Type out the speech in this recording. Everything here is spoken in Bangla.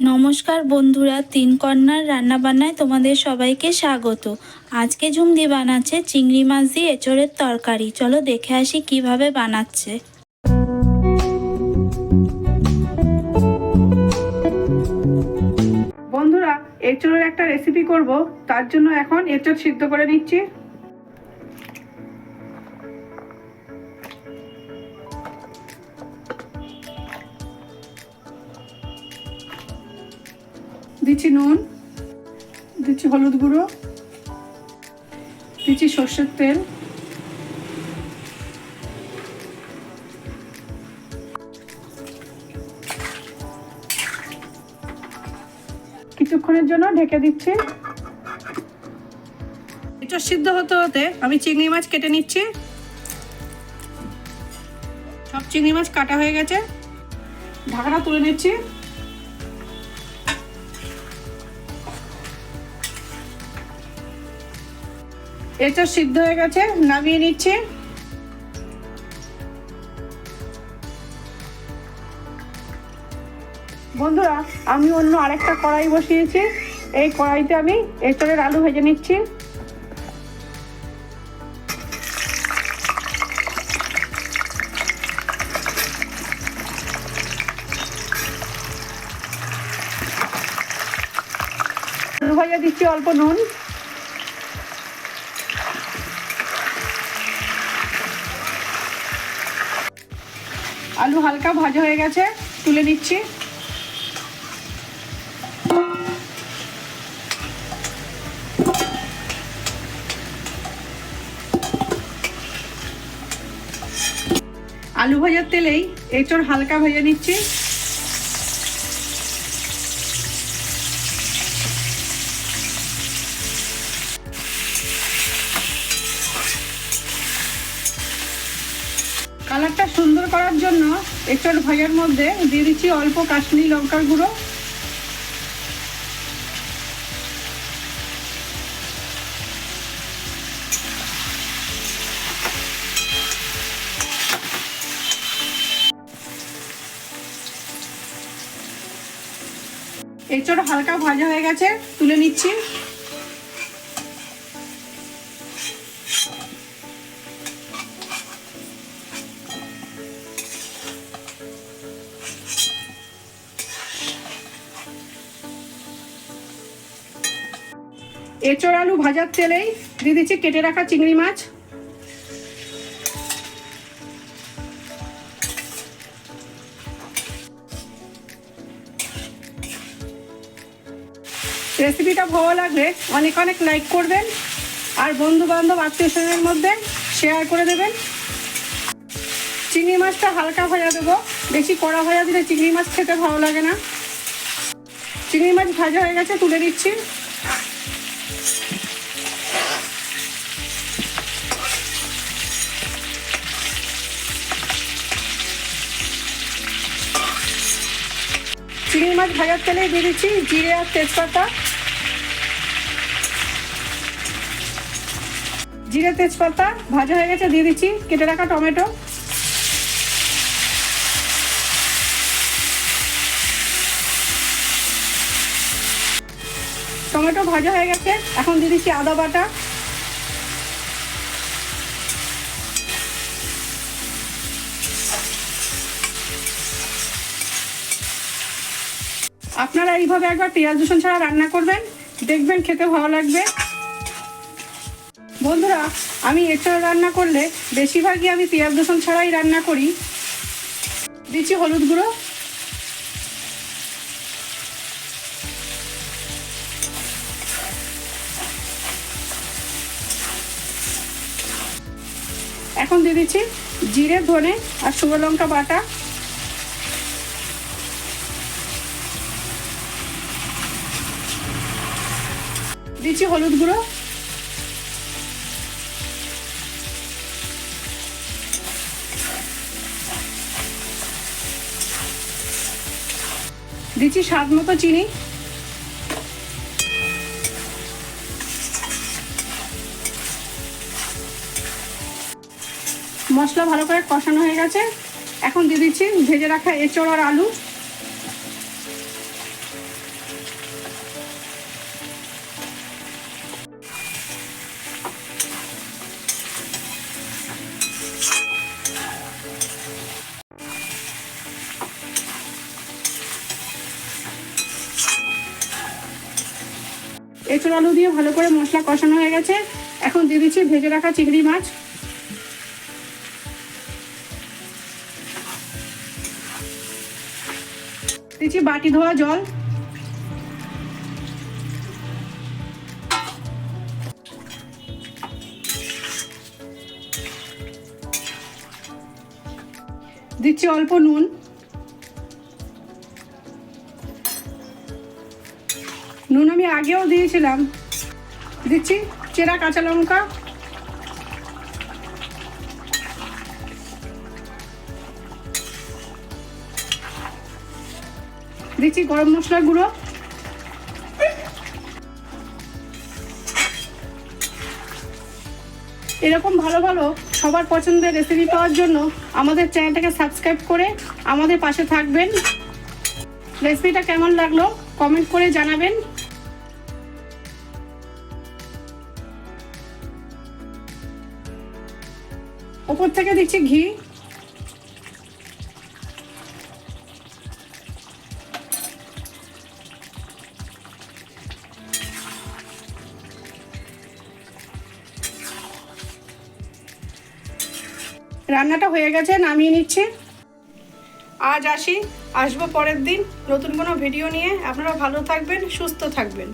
নমস্কার বন্ধুরা, তিন কন্যার রান্নাবান্নায় তোমাদের সবাইকে স্বাগত। আজকে ঝুমদি বানাচ্ছে চিংড়ি মাছ দিয়ে এঁচড়ের তরকারি। চলো দেখে আসি কীভাবে বানাচ্ছে। বন্ধুরা, এঁচড়ের একটা রেসিপি করব। তার জন্য এখন এঁচড় সিদ্ধ করে নিচ্ছি। দিচ্ছি নুন, দিচ্ছি হলুদ গুঁড়ো, দিচ্ছি সর্ষের তেল। কিছুক্ষণের জন্য ঢেকে দিচ্ছি। এঁচড় সিদ্ধ হতে হতে আমি চিংড়ি মাছ কেটে নিচ্ছি। সব চিংড়ি মাছ কাটা হয়ে গেছে। ঢাকাটা তুলে নিচ্ছি। এঁচড় সিদ্ধ হয়ে গেছে, নামিয়ে নিচ্ছি। বন্ধুরা, আমি অন্য আরেকটা কড়াই বসিয়েছি। এই কড়াইতে আমি এঁচড়ের আলু ভেজে নিচ্ছি। আলু ভাজা দিচ্ছি অল্প নুন। আলু হালকা ভাজা হয়ে গেছে তুলে নিচ্ছি। আলু ভাজার তেলেই এঁচড় হালকা ভেজে নিচ্ছি। কালারটা সুন্দর করার জন্য এঁচড় ভাজার মধ্যে দিয়ে দিচ্ছি অল্প কাশ্মীরি লঙ্কার গুঁড়ো। এঁচড় হালকা ভাজা হয়ে গেছে, তুলে নিচ্ছি। এঁচড় আলু ভাজার তেলেই দিয়ে দিচ্ছি কেটে রাখা চিংড়ি মাছ। রেসিপিটা ভালো লাগলে অনেক অনেক লাইক করবেন আর বন্ধু বান্ধব আত্মীয় স্বজনের মধ্যে শেয়ার করে দেবেন। চিংড়ি মাছটা হালকা ভাজা দেবো। বেশি কড়া ভাজা দিলে চিংড়ি মাছ খেতে ভালো লাগে না। চিংড়ি মাছ ভাজা হয়ে গেছে, তুলে দিচ্ছি চিংড়ি মাছ, ভাজার তেলে দিয়ে দিচ্ছি জিরে আর তেজপাতা। জিরে, তেজপাতা ভাজা হয়ে গেছে, দিয়ে দিচ্ছি কেটে রাখা টমেটো। টমেটো ভাজা হয়ে গেছে, এখন দিয়ে দিচ্ছি আদা বাটা। আপনারা এইভাবে একবার পেঁয়াজ রসুন ছাড়া রান্না করবেন, দেখবেন খেতে ভালো লাগবে। বন্ধুরা, আমি এছাড়া রান্না করলে বেশিরভাগই আমি পেঁয়াজ রসুন ছাড়াই রান্না করি। দিচ্ছি হলুদ গুঁড়ো। এখন দিয়ে দিচ্ছি জিরে, ধনে আর শুকনো লঙ্কা বাটা। দিচ্ছি হলুদ গুঁড়ো। দিচ্ছি স্বাদ মতো চিনি। মশলা ভালো করে কষানো হয়ে গেছে। এখন দিয়ে দিচ্ছি ভেজে রাখা এঁচড় আর আলু। এঁচড় আলু দিয়ে ভালো করে মশলা কষানো হয়ে গেছে। এখন দিয়ে দিচ্ছি ভেজে রাখা চিংড়ি মাছ। দিচ্ছি বাটি ধোয়া জল। দিচ্ছি অল্প নুন। নুন আমি আগেও দিয়েছিলাম। দিচ্ছি, চেরা কাঁচা লঙ্কা। দিচ্ছি গরম মশলা গুঁড়ো। এরকম ভালো ভালো সবার পছন্দের রেসিপি পাওয়ার জন্য আমাদের চ্যানেলটাকে সাবস্ক্রাইব করে আমাদের পাশে থাকবেন। রেসিপিটা কেমন লাগল কমেন্ট করে জানাবেন। ওপর থেকে দিচ্ছি ঘি। রান্নাটা হয়ে গেছে, নামিয়ে নিচ্ছি। আজ আসি, আসব পরের দিন। নতুন কোনো ভিডিও নিয়ে। আপনারা ভালো থাকবেন, সুস্থ থাকবেন।